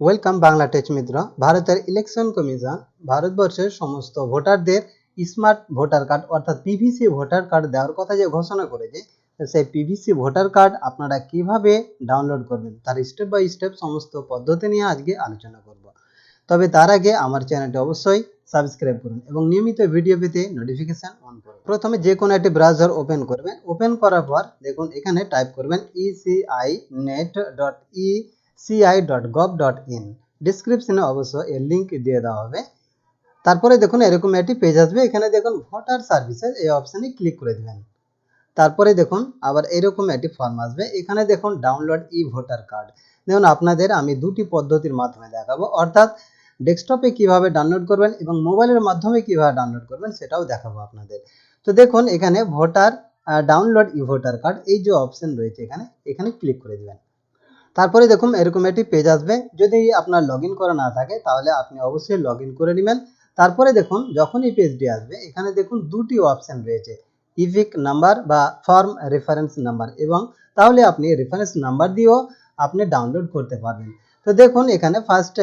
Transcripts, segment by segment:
Welcome Bangla tech মিত্র ভারতের election commission ভারতবর্ষের সমস্ত ভোটারদের স্মার্ট ভোটার কার্ড অর্থাৎ পিভিসি ভোটার কার্ড দেওয়ার কথা যে ঘোষণা করেছে সেই পিভিসি ভোটার কার্ড আপনারা কীভাবে ডাউনলোড করবেন তার স্টেপ বাই স্টেপ সমস্ত পদ্ধতি নিয়ে আজকে আলোচনা করব তবে তার আগে আমার চ্যানেলটি অবশ্যই সাবস্ক্রাইব করুন এবং নিয়মিত ভিডিও পেতে নোটিফিকেশন অন করুন প্রথমে যে কোনো একটি ব্রাউজার ওপেন করবেন ওপেন করার পর দেখুন এখানে টাইপ করবেন ECI net dot E CI dot gov dot in ডিসক্রিপশনে অবশ্য এর লিঙ্ক দিয়ে দেওয়া হবে। তারপরে দেখুন, এরকম একটি পেজ আসবে। এখানে দেখুন ভোটার সার্ভিসেস এই অপশানে ক্লিক করে দেবেন। তারপরে দেখুন, আবার এরকম একটি ফর্ম আসবে। এখানে দেখুন ডাউনলোড ই ভোটার কার্ড দেখুন, আপনাদের আমি দুটি পদ্ধতির মাধ্যমে দেখাবো। অর্থাৎ ডেস্কটপে কীভাবে ডাউনলোড করবেন এবং মোবাইলের মাধ্যমে কীভাবে ডাউনলোড করবেন সেটাও দেখাবো আপনাদের। তো দেখুন, এখানে voter download E voter card এই যে অপশন রয়েছে এখানে এখানে ক্লিক করে দিবেন। তারপরে দেখুন, এরকম একটি পেজ আসবে। যদি আপনার লগ করা না থাকে, তাহলে আপনি অবশ্যই লগ করে নেবেন। তারপরে দেখুন, যখন এই পেজটি আসবে, এখানে দেখুন দুটি অপশন রয়েছে। ইভিক নাম্বার বা ফর্ম রেফারেন্স নাম্বার এবং তাহলে আপনি রেফারেন্স নাম্বার দিয়েও আপনি ডাউনলোড করতে পারবেন। তো দেখুন, এখানে ফার্স্ট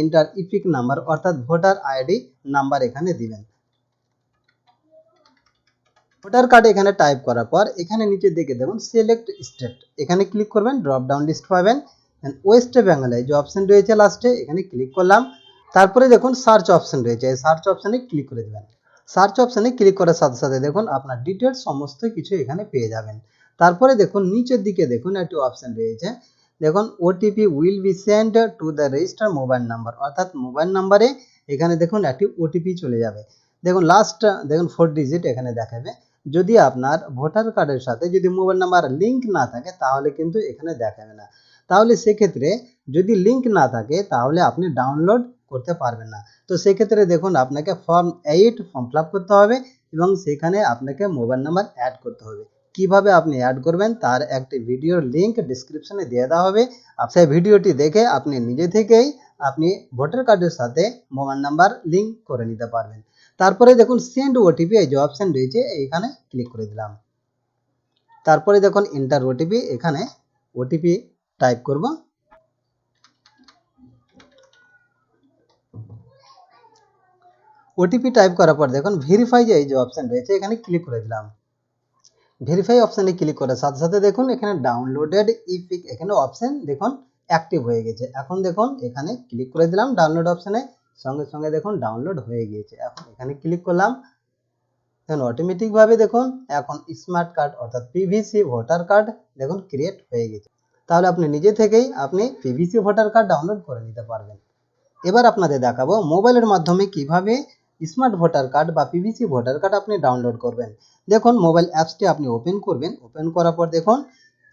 ইন্টার ইপিক নাম্বার অর্থাৎ ভোটার আইডি নাম্বার এখানে দিবেন। ভোটার কার্ড এখানে টাইপ করার পর এখানে নিচে দিকে দেখুন সিলেক্ট স্টেট এখানে ক্লিক করবেন ড্রপ ডাউন লিস্ট পাবেন। ওয়েস্ট বেঙ্গলে যে অপশন রয়েছে লাস্টে এখানে ক্লিক করলাম। তারপরে দেখুন সার্চ অপশন রয়েছে। এই সার্চ অপশনে ক্লিক করে দেবেন। সার্চ অপশনে ক্লিক করার সাথে সাথে দেখুন আপনার ডিটেলস সমস্ত কিছু এখানে পেয়ে যাবেন। তারপরে দেখুন নিচের দিকে দেখুন একটি অপশন রয়েছে। দেখুন OTP will be send to the register mobile number অর্থাৎ মোবাইল নাম্বারে এখানে দেখুন একটি ওটিপি চলে যাবে। দেখুন লাস্ট দেখুন ফোর ডিজিট এখানে দেখাবে। যদি আপনার ভোটার কার্ডের সাথে যদি মোবাইল নাম্বার লিঙ্ক না থাকে, তাহলে কিন্তু এখানে দেখাবে না। তাহলে সেক্ষেত্রে যদি লিঙ্ক না থাকে, তাহলে আপনি ডাউনলোড করতে পারবেন না। তো সেক্ষেত্রে দেখুন, আপনাকে ফর্ম এইট ফর্ম ফিল করতে হবে এবং সেখানে আপনাকে মোবাইল নাম্বার অ্যাড করতে হবে। কীভাবে আপনি অ্যাড করবেন, তার একটি ভিডিওর লিঙ্ক ডিসক্রিপশনে দিয়ে দেওয়া হবে। সেই ভিডিওটি দেখে আপনি নিজে থেকেই আপনি ভোটার কার্ডের সাথে মোবাইল নাম্বার লিঙ্ক করে নিতে পারবেন। তারপরে দেখুন সেন্ড ওটিপি এই যে অপশন রয়েছে এখানে ক্লিক করে দিলাম। তারপরে দেখুন ইন্টার ওটিপি এখানে ওটিপি টাইপ করব। ওটিপি টাইপ করার পর দেখুন ভেরিফাই যে এই যে অপশন রয়েছে, এখানে ক্লিক করে দিলাম। ভেরিফাই অপশানে ক্লিক করার সাথে সাথে দেখুন এখানে ডাউনলোডেড ইপিক এখানে অপশন দেখুন অ্যাক্টিভ হয়ে গেছে। এখন দেখুন এখানে ক্লিক করে দিলাম ডাউনলোড অপশানে সঙ্গে সঙ্গে দেখুন ডাউনলোড হয়ে গিয়েছে। এখন এখানে ক্লিক করলাম। দেখুন অটোমেটিকভাবে দেখুন, এখন স্মার্ট কার্ড অর্থাৎ পিভিসি ভোটার কার্ড দেখুন ক্রিয়েট হয়ে গেছে তাহলে আপনি নিজে থেকেই আপনি পিভিসি ভোটার কার্ড ডাউনলোড করে নিতে পারবেন। এবার আপনাদের দেখাবো মোবাইলের মাধ্যমে কীভাবে স্মার্ট ভোটার কার্ড বা পিভিসি ভোটার কার্ড আপনি ডাউনলোড করবেন। দেখুন মোবাইল অ্যাপসটি আপনি ওপেন করবেন। ওপেন করার পর দেখুন,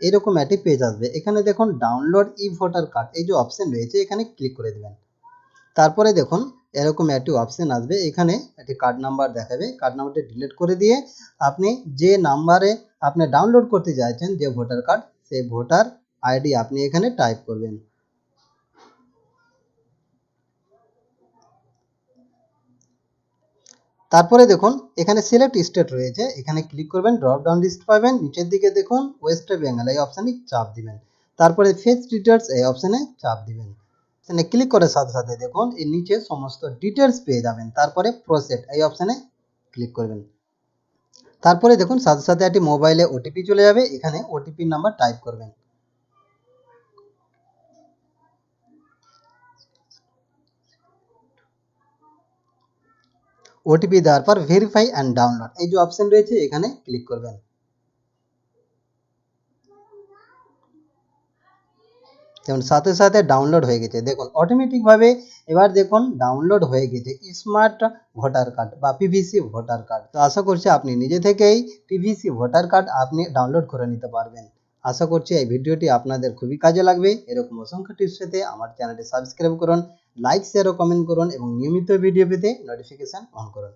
এরকম একটি পেজ আসবে। এখানে দেখুন ডাউনলোড ই ভোটার কার্ড এই যে অপশন রয়েছে, এখানে ক্লিক করে দেবেন। তারপরে দেখুন, এরকম একটি অপশন আসবে। এখানে একটি কার্ড নাম্বার দেখাবে। কার্ড নাম্বারটি ডিলিট করে দিয়ে আপনি যে নাম্বারে আপনি ডাউনলোড করতে চাইছেন যে ভোটার কার্ড সেই ভোটার আইডি আপনি এখানে টাইপ করবেন। তারপরে দেখুন, এখানে সিলেক্ট স্টেট রয়েছে। এখানে ক্লিক করবেন ড্রপ ডাউন লিস্ট পাবেন। নিচের দিকে দেখুন ওয়েস্ট বেঙ্গল এই অপশানে চাপ দিবেন। তারপরে ফেস ডিটেলস এই অপশানে চাপ দিবেন। এখানে ক্লিক করার সাথে সাথে দেখুন এর নিচে সমস্ত ডিটেলস পেয়ে যাবেন। তারপরে প্রসেট এই অপশানে ক্লিক করবেন। তারপরে দেখুন, সাথে সাথে একটি মোবাইলে ওটিপি চলে যাবে, এখানে ওটিপি নাম্বার টাইপ করবেন। ওটিপি দেওয়ার পর ভেরিফাই অ্যান্ড ডাউনলোড এই যে অপশন রয়েছে, এখানে ক্লিক করবেন। যেমন সাথে সাথে ডাউনলোড হয়ে গেছে। দেখুন অটোমেটিকভাবে এবার দেখুন ডাউনলোড হয়ে গেছে স্মার্ট ভোটার কার্ড বা পিভিসি ভোটার কার্ড তো আশা করছি আপনি নিজে থেকেই পিভিসি ভোটার কার্ড আপনি ডাউনলোড করে নিতে পারবেন। আশা করছি এই ভিডিওটি আপনাদের খুবই কাজে লাগবে। এরকম অসংখ্য টিপস পেতে আমার চ্যানেলটি সাবস্ক্রাইব করুন লাইক শেয়ার ও কমেন্ট করুন এবং নিয়মিত ভিডিও পেতে নোটিফিকেশান অন করুন।